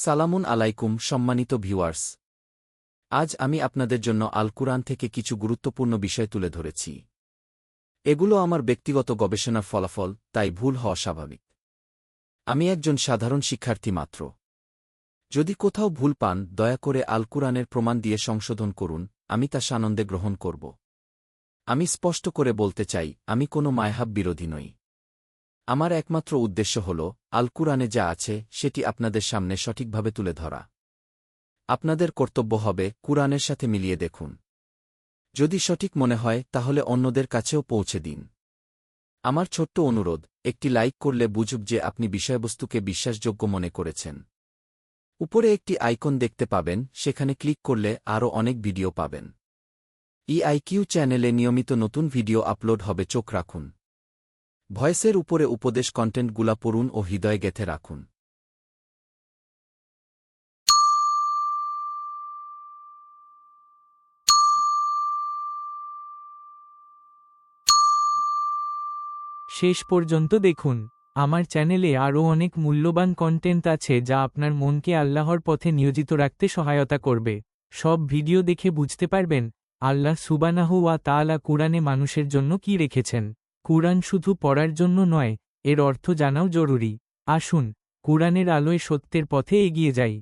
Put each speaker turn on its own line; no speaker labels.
সালামুন আলাইকুম, সম্মানিত ভিউয়ার্স। আজ আমি আপনাদের জন্য আল কুরআন থেকে কিছু গুরুত্বপূর্ণ বিষয় তুলে ধরেছি। এগুলো আমার ব্যক্তিগত গবেষণার ফলাফল, তাই ভুল হওয়া স্বাভাবিক। আমি একজন সাধারণ শিক্ষার্থী মাত্র। যদি কোথাও ভুল পান, দয়া করে আল কুরআনের প্রমাণ দিয়ে সংশোধন করুন, আমি তা সানন্দে গ্রহণ করব। আমি স্পষ্ট করে বলতে চাই, আমি কোনো মায়হাব বিরোধী নই। আমার একমাত্র উদ্দেশ্য হল আল কুরআনে যা আছে, সেটি আপনাদের সামনে সঠিকভাবে তুলে ধরা। আপনাদের কর্তব্য হবে, কুরআনের সাথে মিলিয়ে দেখুন। যদি সঠিক মনে হয়, তাহলে অন্যদের কাছেও পৌঁছে দিন। আমার ছোট্ট অনুরোধ, একটি লাইক করলে বুঝুক যে আপনি বিষয়বস্তুকে বিশ্বাসযোগ্য মনে করেছেন। উপরে একটি আইকন দেখতে পাবেন, সেখানে ক্লিক করলে আরও অনেক ভিডিও পাবেন। ইআইকিউ চ্যানেলে নিয়মিত নতুন ভিডিও আপলোড হবে, চোখ রাখুন। ভয়েসের উপরে উপদেশ কন্টেন্টগুলা পড়ুন ও হৃদয় গেথে রাখুন।
শেষ পর্যন্ত দেখুন, আমার চ্যানেলে আরও অনেক মূল্যবান কন্টেন্ট আছে যা আপনার মনকে আল্লাহর পথে নিয়োজিত রাখতে সহায়তা করবে। সব ভিডিও দেখে বুঝতে পারবেন, আল্লাহ সুবানাহু ওয়া তাআলা কুরআনে মানুষের জন্য কি রেখেছেন। কুরআন শুধু পড়ার জন্য নয়, এর অর্থ জানাও জরুরি। আসুন, কুরআনের আলোয় সত্যের পথে এগিয়ে যাই।